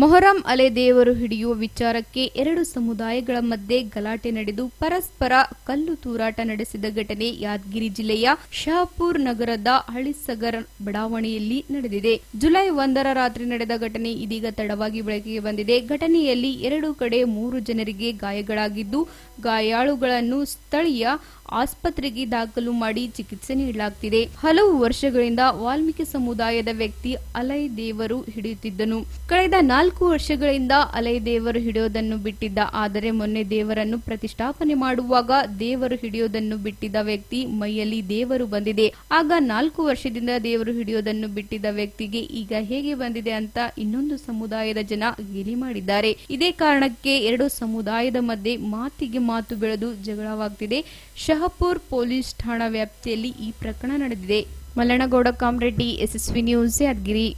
ಮೊಹರಂ ಅಲೆ ದೇವರು ಹಿಡಿಯುವ ವಿಚಾರಕ್ಕೆ ಎರಡು ಸಮುದಾಯಗಳ ಮಧ್ಯೆ ಗಲಾಟೆ ನಡೆದು ಪರಸ್ಪರ ಕಲ್ಲು ತೂರಾಟ ನಡೆಸಿದ ಘಟನೆ ಯಾದಗಿರಿ ಜಿಲ್ಲೆಯ ಶಹಾಪುರ್ ನಗರದ ಹಳಿಸಗರ್ ಬಡಾವಣೆಯಲ್ಲಿ ನಡೆದಿದೆ. ಜುಲೈ ಒಂದರ ರಾತ್ರಿ ನಡೆದ ಘಟನೆ ಇದೀಗ ತಡವಾಗಿ ಬೆಳಕಿಗೆ ಬಂದಿದೆ. ಘಟನೆಯಲ್ಲಿ ಎರಡು ಕಡೆ ಮೂರು ಜನರಿಗೆ ಗಾಯಗಳಾಗಿದ್ದು, ಗಾಯಾಳುಗಳನ್ನು ಸ್ಥಳೀಯ ಆಸ್ಪತ್ರೆಗೆ ದಾಖಲು ಮಾಡಿ ಚಿಕಿತ್ಸೆ ನೀಡಲಾಗ್ತಿದೆ. ಹಲವು ವರ್ಷಗಳಿಂದ ವಾಲ್ಮೀಕಿ ಸಮುದಾಯದ ವ್ಯಕ್ತಿ ಅಲೈ ದೇವರು ಹಿಡಿಯುತ್ತಿದ್ದನು. ಕಳೆದ ನಾಲ್ಕು ವರ್ಷಗಳಿಂದ ಅಲೈ ದೇವರು ಹಿಡಿಯೋದನ್ನು ಬಿಟ್ಟಿದ್ದ, ಆದರೆ ಮೊನ್ನೆ ದೇವರನ್ನು ಪ್ರತಿಷ್ಠಾಪನೆ ಮಾಡುವಾಗ ದೇವರು ಹಿಡಿಯೋದನ್ನು ಬಿಟ್ಟಿದ್ದ ವ್ಯಕ್ತಿ ಮೈಯಲ್ಲಿ ದೇವರು ಬಂದಿದೆ. ಆಗ ನಾಲ್ಕು ವರ್ಷದಿಂದ ದೇವರು ಹಿಡಿಯೋದನ್ನು ಬಿಟ್ಟಿದ್ದ ವ್ಯಕ್ತಿಗೆ ಈಗ ಹೇಗೆ ಬಂದಿದೆ ಅಂತ ಇನ್ನೊಂದು ಸಮುದಾಯದ ಜನ ಗೇಲಿ ಮಾಡಿದ್ದಾರೆ. ಇದೇ ಕಾರಣಕ್ಕೆ ಎರಡು ಸಮುದಾಯದ ಮಧ್ಯೆ ಮಾತಿಗೆ ಮಾತು ಬೆಳೆದು ಜಗಳವಾಗ್ತಿದೆ. ಶಹಪುರ್ ಪೊಲೀಸ್ ಠಾಣಾ ವ್ಯಾಪ್ತಿಯಲ್ಲಿ ಈ ಪ್ರಕರಣ ನಡೆದಿದೆ. Mallanagouda Kamareddy, SSV news, Yadgiri.